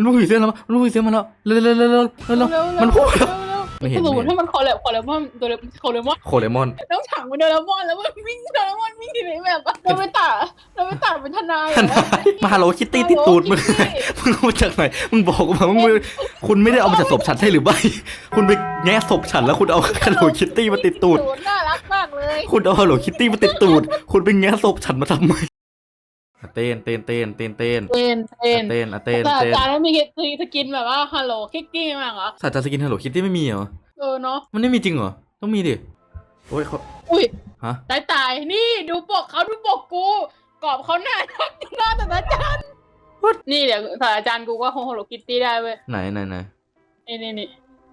มันพูดผีเสื้อแล้วมันพูดผีเสื้อมาแล้วเร็วเร็วเร็วเร็วเร็วเร็วมันพูดแล้วไม่เห็นสมมไม่ติเห็นถ้ามันคอลแลบคอลแลบมอนโดเรคอลแลบมอนโคเลมอนต้องถังมันโดเรมอนแล้วมันวิ่งโดเรมอนวิ่งที่ไหนแบบอะเราไปตาเราไปตาเป็นทนายทนายมาฮัลโหลคิตตี้ติดตูดมึงมึงเอามาจากไหนมึงบอกกูมามึงไม่คุณไม่ได้เอามาจากศพฉันใช่หรือไม่คุณไปแง่ศพฉันแล้วคุณเอาฮัลโหลคิตตี้มาติดตูดน่ารักมากเลย คุณเอาฮัลโหลคิตตี้มาติดตูด คุณไปแง่ศพฉันมาทำไมอะ เต้นเต้นเต้นเต้นเต้นเต้นเต้นอะเต้นอะเต้นแต่เต้นจานไม่มีสกินแบบว่าฮัลโหลคิกกี้มากเหรอสัตว์จะสกินฮัลโหลคิตตี้ไม่มีเหรอเออเนาะมันไม่มีจริงเหรอต้องมีดิโอ้ยเขาอุ้ยฮะตายตายนี่ดูปกเขาดูปกกูกรอบเขาหน้าหน้าแต่อาจารย์นี่เดี๋ยวศาสตราจารย์กูก็โฮโลคิตตี้ได้เว้ยไหนไหนไหนนี่นี่นี่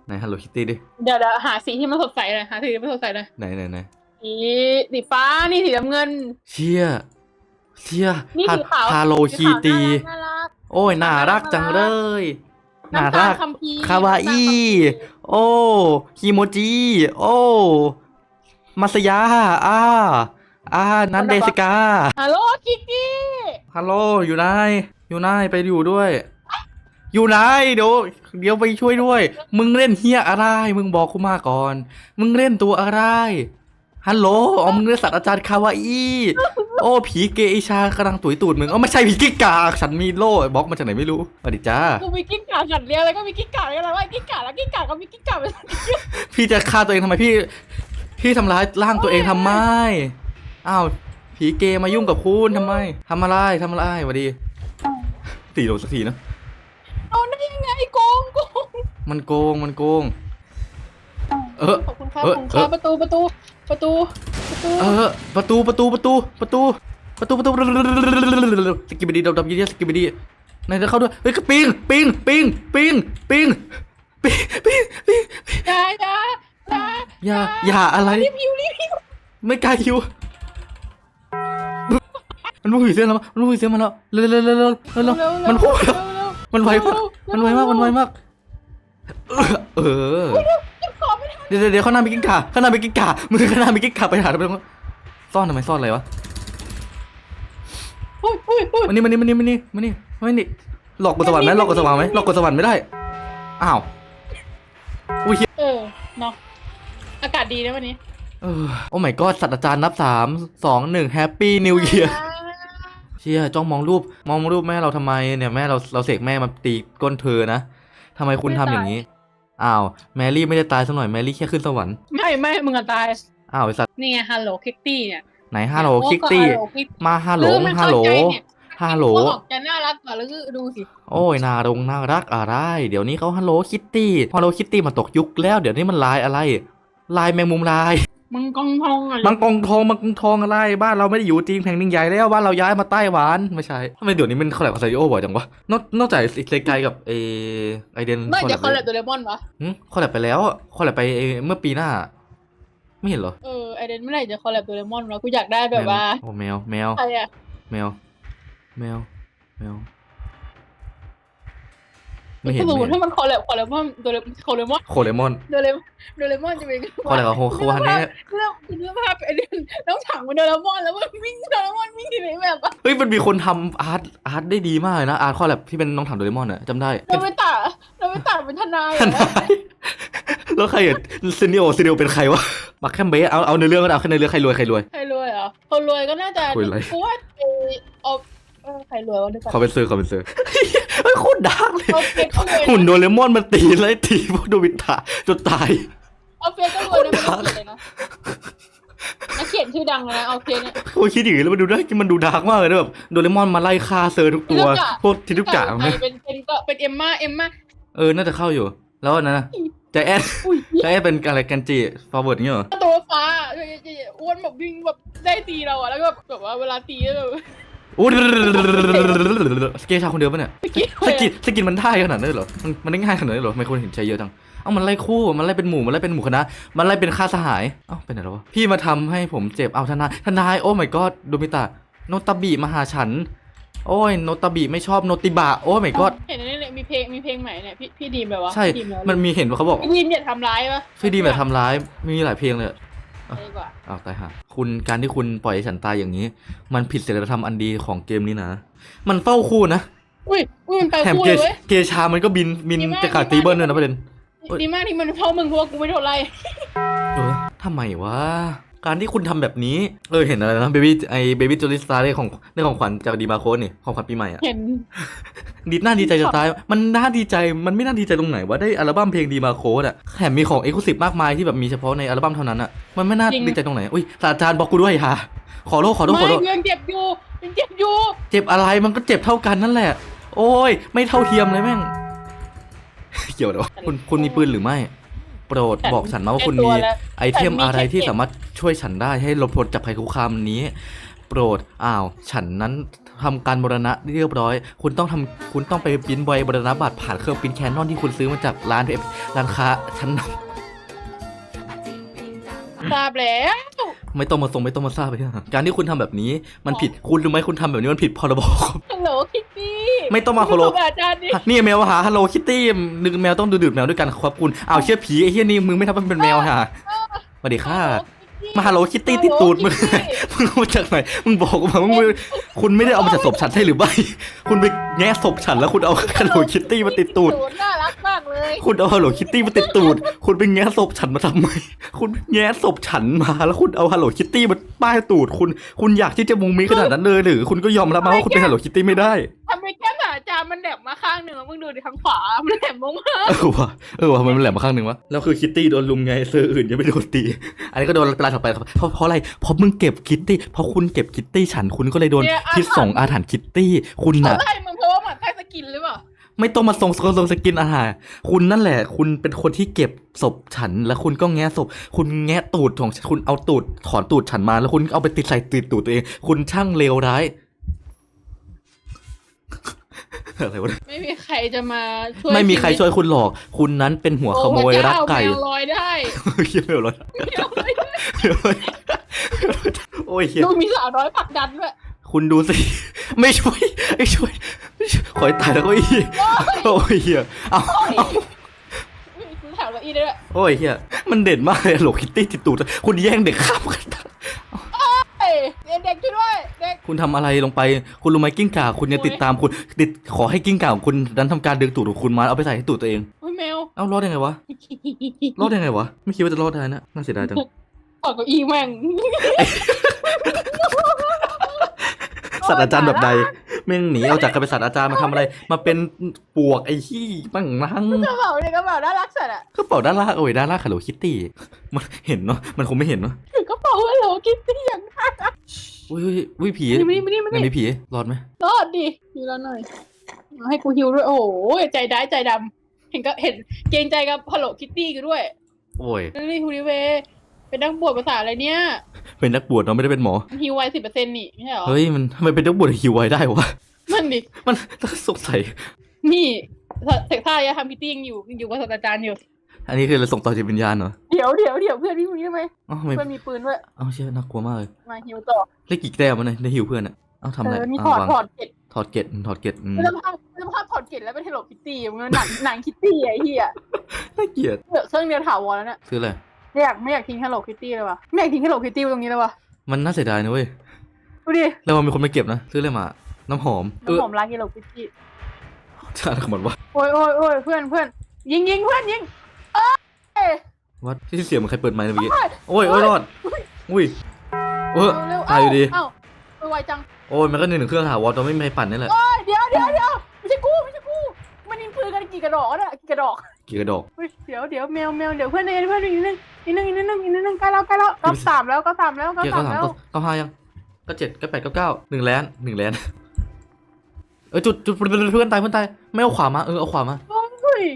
ไหนฮัลโหลคิตตี้ดิเดี๋ยวเดี๋ยวหาสีที่มันสดใสเลยหาสีที่มันสดใสเลยไหนไหนไหนสีสีฟ้านี่สีน้ำเงิน เชี่ย เชี่ยนี่ฮาสีขาวฮาโลสีคีขาวตี น่ารัก โอ้ย น่ารักจังเลยน่าน่ารัรักกน้ำตาลคัมภีร์คาวาอิน้ำตลคัมภีร์โอ้ฮิโมจิ โอ้มาสยาอ่าอ่านันเดสกา ฮัลโหลคิกกี้ฮัลโหล อยู่ไหน อยู่ไหน ไปอยู่ด้วย อยู่ไหน เดี๋ยว เดี๋ยวไปช่วยด้วย มึงเล่นเฮียอะไร มึงบอกกูมาก่อน มึงเล่นตัวอะไร ฮัลโหล อ๋อ มึงเล่นสัตว์อาจารย์คาวาอิ โอ้ผีเกอิชากำลังตุ๋ยตูดมึงเอ๋อไม่ใช่ผีกิ๊กกาฉันมีโล่บล็อกมาจากไหนไม่รู้สวัสดีจ้า กูมีกิ้งก่าสัตว์เลี้ยงแล้วก็มีกิ้งก่าแล้วก็อะไรว่ากิ้งก่าแล้วกิ้งก่าก็มีกิ้งก่าเป็นสัตว์เลี้ยงพี่จะฆ่าตัวเองทำไมพี่ พี่ทำร้ายร่างตัวเองทำไมอ้าวผีเกย์มายุ่งกับคุณทำไมทำอะไรทำอะไรสวัสดีตีโดนสักทีนะโดนได้ยังไงโกงโกงมันโกงมันโกง เออ ขอบคุณครับเอขออบคุณครับเออ ประตูประตูประตูประตูเออ ประตูประตูประตูประตูประตูประตูสกิบดีดำดำยี่สกิบดีไหนจะเข้าด้วยเฮ้ยก็ปิงปิงปิงปิงปิงปิงปิงปิงอย่าอย่าอย่าอย่าอย่าอะไร รีบยิวรีบยิวไม่กล้าคิว มันพูดผีเสื้อแล้วมันพูดผีเสื้อมาแล้วเร็วเร็วเร็วเร็วเร็วเร็วมันพูดแล้ว มันไวมาก มันไวมาก มันไวมาก เออขอไม่ได้ เดี๋ยวเดี๋ยวเดี๋ยวข้างหน้ามีกิ้งก่าข้างหน้ามีกิ้งก่ามือข้างหน้ามีกิ้งก่าไปหาทำไมต้องซ่อนทำไมซ่อนอะไรวะอุ้ยอุ้ยอุ้ยมันนี่มันนี่มันนี่มันนี่มันนี่มันนี่หลอกกดสวรรค์ไหมหลอกกดสวรรค์ไหมหลอกกดสวรรค์ไม่ได้อ้าวอุ้ยเหี้ยเออเนาะอากาศดีนะวันนี้เออโอ้ my god สัตว์อาจารย์นับสามสองหนึ่งแฮปปี้นิวเยียร์เชี่ยจ้องมองรูปมองรูปแม่เราทำไมเนี่ยแม่เราเราเสกแม่มาตีก้นเธอนะทำไมคุณทำอย่างนี้ อ้าวแมรี่ไม่ได้ตายสักหน่อยแมรี่แค่ขึ้นสวรรค์ไม่ไม่มึงอะตายอ้าวไอสัตว์นี่ไงฮัลโหลคิกตี้เนี่ยไหนฮัลโหลคิกตี้มาฮัลโหลฮัลโหลฮัลโหลออกจะน่ารักกว่าแล้วก็ดูสิ โอ้ยนารงน่ารักอะไร เดี๋ยวนี้เขาฮัลโหลคิตตี้ฮัลโหลคิตตี้มาตกยุคแล้ว เดี๋ยวนี้มันลายอะไร ลายแมงมุมลาย มึงกองทองอะมังกรทองมังกรทองอะไร บ้านเราไม่ได้อยู่จริงแผ่นดินใหญ่แล้วบ้านเราย้ายมาไต้หวันไม่ใช่ทำไมเดี๋ยวนี้มันคอลแลบกับซาริโอบ่อยจังวะนอกนอกจากเซกายกับเอไอเดนไม่จะคอลแลบบโดเรมอนวะหึคอลแลบไปแล้วคอลแลบไปเอ่อเมื่อปีหน้า ไม่เห็นเหรอเออไอเดนเมื่อไหร่จะคอลแลบโดเรมอนวะกูอยากได้แบบว่าโอ้แมวแมวใครอะแมวแมวแมว ไม่เห็นสมมไม่ติเห็นถ้ามันคอลแลบคอลแลบอนโดเรคอลเลมอนโคเลมอน โดเรโดเรมอนจะเป็นคอลแลบกับโฮโคฮันเน่เรื่องเรื่องภาพไอเดนต้องถังมันโดเรมอนแล้วมันวิ่งโดเรมอนวิ่งที่ไหนแบบอะเฮ้ยมันมีคนทำอาร์ตอาร์ตได้ดีมากเลยนะอาร์ตคอลแลบที่เป็นน้องถังโดเรมอนอะจำได้เราไปตัดเราไปตัดเป็นทนายทนายแล้วใครอะซีนิโอซีนิโอเป็นใครวะบักแคมเบสเอาเอาในเรื่องก็ได้เอาแค่ในเรื่องใครรวยใครรวยใครรวยเหรอคนรวยก็น่าจะคุยอะไรกูว่าเออเอาเออใครรวยวะเดี๋ยวก่อนเขาเป็นเซอร์เขาเป็นเซอร์ เฮ้ยโคตรดาร์กเลยเอาเฟียก็รวยหุ่นโดเรมอนมันตีไล่ตีพวกโดบิตะจนตาย เอาเฟียก็รวยนะไม่ต้องเขียนเลยนะนักเขียนชื่อดังเลยนะเอาเฟียเนี่ย โอ้ยคิดอย่างนี้แล้วมันดูได้มันดูดาร์กมากเลยนะแบบโดเรมอนมาไล่ฆ่าเซอร์ทุกตัวทิทุกะพวกทิทุกะใครเนี่ยเป็นเป็นก็เป็นเอ็มม่าเอ็มม่าเออ น่าจะเข้าอยู่ แล้วอันนั้นนะใจแอนอุ้ยใจแอนเป็นอะไรกันจีฟอร์เวิร์ดเงี้ยเหรอตัวฟ้าอ้วนแบบวิ่งแบบได้ตีเราอะแล้วก็แบบว่าเวลาตีแล้วแบบโอ้ยสเกชาคนเดียวปะเนี่ยสกิลสกินสกินมันได้ขนาดนั้นเหรอมันมันได้ง่ายขนาดนั้นเหรอทำไมคนเห็นใช้เยอะจังเอ้ามันไล่คู่มันไล่เป็นหมู่มันไล่เป็นหมู่คณะมันไล่เป็นค่าสหายเอ้าเป็นไหนแล้ววะพี่มาทำให้ผมเจ็บเอาทนายทนายโอ้ my god โดมิตะโนตาบิมาหาฉัน โอ้ยโนตาบิไม่ชอบโนติบะโอ้ my god เห็นนี่เนี่ยมีเพลงมีเพลงใหม่เนี่ยพี่พี่ดีมแบบว่าใช่มันมีเห็นว่าเขาบอกพี่ดีมอย่าทำร้ายปะพี่ดีแบบทำร้ายมีหลายเพลงเลย ดีกว่าอ้าวตายห่าคุณการที่คุณปล่อยให้ฉันตายอย่างนี้ มันผิดศีลธรรมอันดีของเกมนี้นะ มันเฝ้าคู่นะอุ้ยอุ้ยมันไปแถมคู่เกเลยเว้ย เกชามันก็บินบินดีมากจะขาดดีตีมากเบิลด้วยนะประเด็นเฮ้ย ดีมากที่มันเท่ามึงเพราะว่ากูไม่โดนไล่เออทำไมวะ การที่คุณทำแบบนี้เออเห็นอะไรนะเบบี้ไอเบบี้จูริสตาได้ของได้ของขวัญจากดีมาโคสนี่ของขวัญปีใหม่อะเห็นดีน่าดีใจจะตายมันน่าดีใจมันไม่น่าดีใจตรงไหนวะได้อัลบั้มเพลงดีมาโคสอะแถมมีของเอ็กซ์คลูซีฟมากมายที่แบบมีเฉพาะในอัลบั้มเท่านั้นอะมันไม่น่าดีใจตรงไหนอุ้ยศาสตราจารย์บอกกูด้วยฮะขอโทษขอโทษขอไม่โทษกูยังเจ็บอยู่ยังเจ็บอยู่ เจ็บอะไรมันก็เจ็บเท่ากันนั่นแหละ โอ้ย ไม่เท่าเทียมเลยแม่งเกี่ยวเดี๋ยวะคุณคุณมีปืนหรือไม่ โปรดบอกฉันมาว่าคุณมีไอเทมอะไรที่สามารถช่วยฉันได้ให้ลดผลจากภัยคุกคามนี้ โปรดอ้าว ฉันนั้นทำการบรณะเรียบร้อย คุณต้องทำคุณต้องไปปริ้นใบบรณะบัตรผ่านเครื่องปริ้นแคนนอนที่คุณซื้อมาจากร้านเอฟร้านค้าชั้นนทราบแล้วำ ไม่ต้องมาส่งไม่ต้องมาทราบไปที่การที่คุณทำแบบนี้มันผิดคุณรู้ไหมคุณทำแบบนี้มันผิดพรบคอมฮัลโหลคิตตี้ไม่ต้องมาฮัลโหลมึงบอกอาจารย์ดินี่แมวหาฮัลโหลคิตตี้นึกแมวต้องดูดื่มแมวด้วยกันครับคุณอ้าวเชื่อผีไอ้เหี้ยนี่มึงไม่ทำให้มันเป็นแมวฮะสวัสดีค่ะ มาฮัลโหลคิตตี้ที่ตูดมึง มึงเอามาจากไหน มึงบอกมาว่ามึงคุณไม่ได้เอามาจากศพฉันใช่หรือไม่ คุณไปแง่ศพฉันแล้วคุณเอาฮัลโหลคิตตี้มาติดตูด น่ารักมากเลยคุณเอาฮัลโหลคิตตี้มาติดตูด คุณไปแง่ศพฉันมาทำไม คุณแง่ศพฉันมาแล้วคุณเอาฮัลโหลคิตตี้มาป้ายตูด คุณ คุณอยากที่จะมุงมิ้งขนาดนั้นเลยหรือ คุณก็ยอมรับมาว่าคุณเป็นฮัลโหลคิตตี้ไม่ได้ มาข้างหนึ่งอะมึงดูดิทางขวา มันแดบลงมาเออว่ะเออว่ะมันแหลมมาข้างหนึ่งวะแล้วคือคิตตี้โดนลุมไงเซอร์อื่นยังไม่โดนตี อันนี้ก็โดนตาถัดไปครับเพราะเพราะอะไรเพราะมึงเก็บคิตตี้เพราะคุณเก็บคิตตี้ฉันคุณก็เลยโดนพิษสองอาถรรพ์คิตตี้คุณเขาน่ะไล่มึงเพราะว่าหมันใต้สกินหรือเปล่าไม่ต้องมาส่งสส่งสกินอาหารคุณนั่นแหละ คุณเป็นคนที่เก็บศพฉัน แล้วคุณก็แงะศพ คุณแงะตูดของฉันคุณเอาตูดถอนตูดฉันมา แล้วคุณเอาไปติดใส่ติดตูดตัวเอง คุณช่างเลวร้าย อะไรวะเนี่ยไม่มีใครจะมาช่วยไม่มีใครช่วยคุณหรอก คุณนั้นเป็นหัวขโมยรักไก่โอ้พระเจ้าแมวลอยได้เฮียไม่เอาเลยแมวลอยได้โอ้ยเฮียดูมีสาวน้อยผลักดันด้วยคุณดูสิ ไม่ช่วย ไม่ช่วยไม่ช่วยขอให้ตายแล้วก็อีโอ้ยเฮียเอาเอาอุ้ยคุณถามเก้าอี้ได้ด้วยโอ้ยเฮียมันเด่นมากเลยโหลคิตตี้ติดตูดคุณแย่งเด็กข้ามกัน เอ้ยเด็กๆช่วยด้วยเด็กคุณทำอะไรลงไป คุณรู้ไหมกิ้งก่าคุณเนี่ยติดตามคุณ ติดขอให้กิ้งก่าของคุณนั้นทำการดึงตูดของคุณมาเอาไปใส่ให้ตูดตัวเอง โอ้ยแมวเอ้ารอดยังไงวะ รอดยังไงวะ ไม่คิดว่าจะรอดได้นะ น่าเสียดายจังถอดเก้าอี้แม่งศาสตราจารย์แบบใดแม่งหนีเอาจากการเป็นศาสตราจารย์มาทำอะไร มาเป็นปวกไอ้ขี้บ้างนั่งกระเป๋าเนี่ยกระเป๋าน่ารักสัตว์อะกระเป๋าด้านล่างโอ้ยด้านล่างฮัลโหลคิตตี้มันเห็นเนาะมันคงไม่เห็นเนาะ ถือกระเป๋าฮัลโหลคิตตี้อย่างน่ารักอุ้ยอุ้ยอุ้ยผีมานี่มานี่มายังนี่มีผีรอดไหมรอดดิฮิวแล้วหน่อยเอาให้กูฮิวด้วย โอ้โหใจได้ายใจดำเห็นก็เห็นเกรงใจกับฮัลโหลคิตตี้กูด้วยโอ้ยนี่ฮูริเวย์เป็นนักบวชภาษาอะไรเนี่ย เป็นนักบวชเนาะไม่ได้เป็นหมอมันฮิวไวสิบเปอร์เซ็นต์นี่ไม่ใช่เหรอเฮ้ยมันทำไมเป็นนักบวชหิวไว้ได้วะนั่นดิมันสงสัยนี่เสกท่ายาทำพิตตี้ยังอยู่ยังอยู่กับศาสตราจารย์อยู่ อันนี้คือเราส่งต่อจิตวิญญาณเหรอเดี๋ยวเดี๋ยวเดี๋ยวเพื่อนพี่มึงได้ไหมเอ้าทำไมเพื่อนมีปืนด้วยเอ้าเชื่อน่ากลัวมากเลยมาฮิวต่อเล่นกี่แต้มมันเลยในหิวเพื่อนอะเอ้าทำอะไรเออนี่อ้าถอดวางถอดเกล็ดถอดเกล็ดถอดเกล็ดอืมแล้วภาพแล้วภาพถอดเกล็ดแล้วเป็นฮัลโหลคิตตี้มันหนังหนังคิตตี้ไอ้เหี้ยน่าเกลียดเหลือเครื่องเดียวถาวรแล้วเนี่ยคืออะไรไม่อยากไม่อยากทิ้งฮัลโหลคิตตี้เลยว่ะไม่อยากทิ้งฮัลโหลคิตตี้ไว้ตรงนี้เลยว่ะมันน่าเสียดายนะเว้ยดูดิแล้วมันมีคนไปเก็บนะซื้ออะไรมา น้ำหอมเออน้ำหอมรักฮัลโหลคิตตี้ชาติขมดวะโอ้ยโอ้ยโอ้ยเพื่อนเพื่อนยิงยิงเพื่อนยิงเอ้ย วัดที่เสียงเหมันใครเปิดไมค์นะเมื่อกี้โอ้ยโอ้ยโอ้ยรอดอุ้ยเออเร็วๆตายอยู่ดีเอ้าเอ้าไวจังโอ้ยมันก็หนึ่งเครื่องถาวรตัวไม่มีใครปั่นนี่แหละเอ้ยเดี๋ยวเดี๋ยวเดี๋ยวไม่ใช่กูไม่ใช่กูมันยิงปืนกันกี่กระดอกเนี่ยกี่กระดอกกี่กระดอกเฮ้ยเดี๋ยวเดี๋ยวแมวแมวเดี๋ยวเพื่อนเองเพื่อนอีกนิดนึงอีกนิดนึงอีกนิดนึงอีกนิดนึงใกล้แล้วใกล้แล้วเก้าสามแล้วเก้าสามแล้วเก้าเกี่ยวสาก็มสามแล้วก็ก็ห้ายังก็เจ็ดก็แปดก็เก้าหนึ่งแลนหนึ่งแลนเออจุดจุดเพื่อนตายเพื่อนตายไม่เอาขวามาเออเอาขวามาเฮ้ย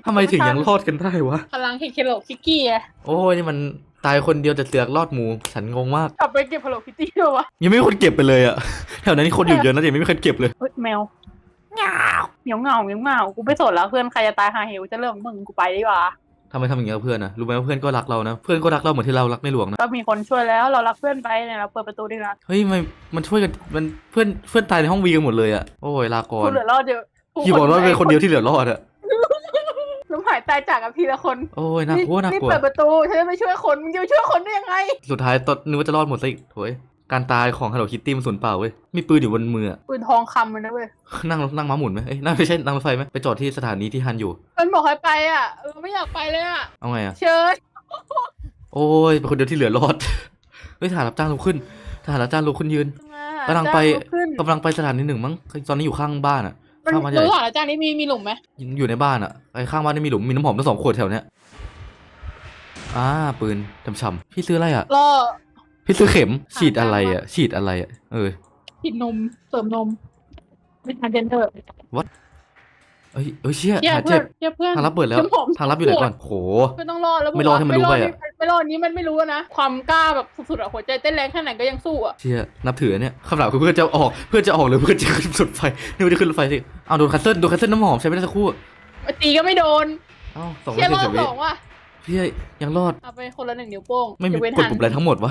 ทำไมถึงยังรอดกันได้วะ พลังเฮเคโลคิกกี้อะโอ้ยนี่มันตายคนเดียวแต่เสือกรอดหมู ฉันงงมาก กลับไปเก็บฮัลโหลคิตตี้ด้วยวะยังไม่มีคนเก็บไปเลยอะแถวนั้นนี่คนอยู่เยอะนะแต่ยังไม่มีคนเก็บเลย เฮ้ยแมวเหงาเหนียวเหงาเหนียวเหงากูไม่สนแล้วเพื่อนใครจะตายหาเหวจะเริ่มมึงกูไปดีกว่าทำไมทำอย่างเงี้ยกับเพื่อนอะรู้ไหมว่าเพื่อนก็รักเรานะ เพื่อนก็รักเราเหมือนที่เรารักในหลวงนะ ก็มีคนช่วยแล้วเรารักเพื่อนไปเนี่ยเราเปิดประตูดีนะเฮ้ยมันมันช่วยกันมันเพื่อนเพื่อนตายในห้องวีกันหมดเลยอะโอ้ยลาก่อกูนเหลือรอดเดียวพี่บอกว่าเป็นคนเดียวที่เหลือรอดอะ ล้มหายตายจากกับทีละคนโอ้ยน่ากลัวน่ากนี่ลัว เปิดประตูฉันจะไม่ช่วยคนมึงจะไปช่วยคนได้ยังไง สุดท้ายตอนนึกว่าจะรอดหมดซะอีกโถยการตายของ Hello Kitty มันสูญเปล่าเว้ย มีปืนอยู่บนมืออะ ปืนทองคำมันนะเว้ยนั่งนั่งม้าหมุนไหมเอ้ยนั่งไม่ใช่นั่งรถไฟไหมไปจอดที่สถานีที่ฮันอยู่ มันบอกให้ไปอะเออไม่อยากไปเลยอะ เอาไงอะเชิญโอ้ยเป็นคนเดียวที่เหลือรอด เฮ้ยทหารรับจ้างลุกขึ้นทหารรับจ้างลุกขึ้นยืนกำลังไป จ้าลุกขึ้นกำลังไปสถานีหนึ่งมั้งตอนนี้อยู่ข้างบ้านอะ มันข้างบ้านใหญ่รู้หรออาจารย์นี้มีมีหลุมไหมอยู่ในบ้านอะไอ้ข้างบ้านนี่มีหลุมมีน้ำหอมตั้งสองขวดแถวเนี้ยอ่าปืนช่ำๆพี่ซื้ออะไรอะล่อพี่ซื้อเข็มหาฉีดอะไรทางอะวะฉีดอะไรอะเออฉีดนมเสริมนมไม่ทานเจนเตอร์ เอ้ยเอ้ยเชี่ยเยี่ยหาเพื่เจ็อบนเยี่ยเพื่อนทางลับเปิดแล้วน้ำหอมทางลับอยู่ไหนก่อนโห ไม่ต้องรอดแล้วไม่รอดให้มันรู้ไปอะ ไม่รอดนี้มันไม่รู้นะ ความกล้าแบบสุดๆอะหัวใจเต้นแรงแค่ไหนก็ยังสู้อะเชี่ยนับถือเนี่ยคำถามคือเพื่อนจะออกเพื่อนจะออกหรือเพื่อนจะขึ้นสุดไฟนี่ไม่ได้ขึ้นรถไฟสิเอาโดนคัสเซิลโดนคัสเซิลน้ำหอมใช้ไม่ได้สักครู่ตีก็ไม่โดนเอ้าสองเชี่ยรร้ออยดเจ็ดสิบสวิองว่ะพี่ยังรอดเอาไปคนละหนึ่งนิ้วโป้งไม่มียกเว้นกดหันปุ่มอะไรทั้งหมดวะ